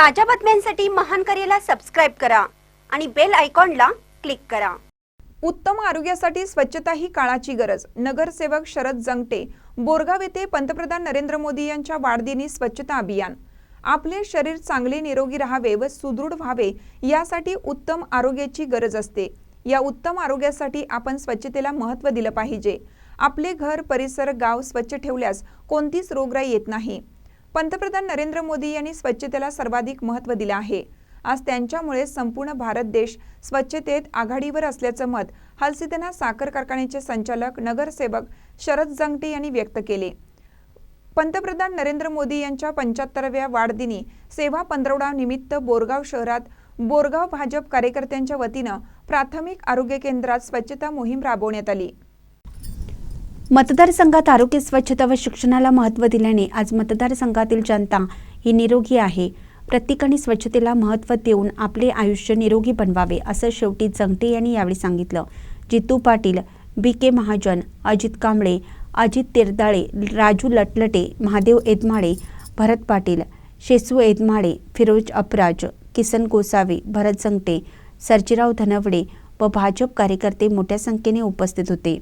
ताज्या बातम्यांसाठी महान करेला सबस्क्राईब करा आणि बेल आयकॉनला क्लिक करा. उत्तम आरोग्यासाठी स्वच्छता ही काळाची गरज. नगरसेवक शरद जंगटे बोरगाव येथे पंतप्रधान नरेंद्र मोदी यांच्या वाढदिनी स्वच्छता अभियान. आपले शरीर चांगले निरोगी राहावे व सुदृढ व्हावे यासाठी उत्तम आरोग्याची गरज असते. या उत्तम आरोग्यासाठी आपण स्वच्छतेला महत्त्व दिलं पाहिजे. आपले घर परिसर गाव स्वच्छ ठेवल्यास कोणतीच रोगराई येत नाही. पंतप्रधान नरेंद्र मोदी यांनी स्वच्छतेला सर्वाधिक महत्त्व दिलं आहे. आज त्यांच्यामुळे संपूर्ण भारत देश स्वच्छतेत आघाडीवर असल्याचं मत हलसिद्धना साखर कारखान्याचे संचालक नगरसेवक शरद जंगटे यांनी व्यक्त केले. पंतप्रधान नरेंद्र मोदी यांच्या पंच्याहत्तराव्या वाढदिनी सेवा पंधरवडा निमित्त बोरगाव शहरात बोरगाव भाजप कार्यकर्त्यांच्या वतीनं प्राथमिक आरोग्य केंद्रात स्वच्छता मोहीम राबवण्यात आली. मतदारसंघात आरोग्य स्वच्छता व शिक्षणाला महत्त्व दिल्याने आज मतदारसंघातील जनता ही निरोगी आहे. प्रत्येकाने स्वच्छतेला महत्त्व देऊन आपले आयुष्य निरोगी बनवावे असं शेवटी जंगटे यांनी यावेळी सांगितलं. जितू पाटील बी के महाजन अजित कांबळे अजित तेरदाळे राजू लटलटे महादेव एदमाळे भरत पाटील शेसू एदमाळे फिरोज अपराज किसन गोसावी भरत जंगटे सर्जीराव धनवडे व भाजप कार्यकर्ते मोठ्या संख्येने उपस्थित होते.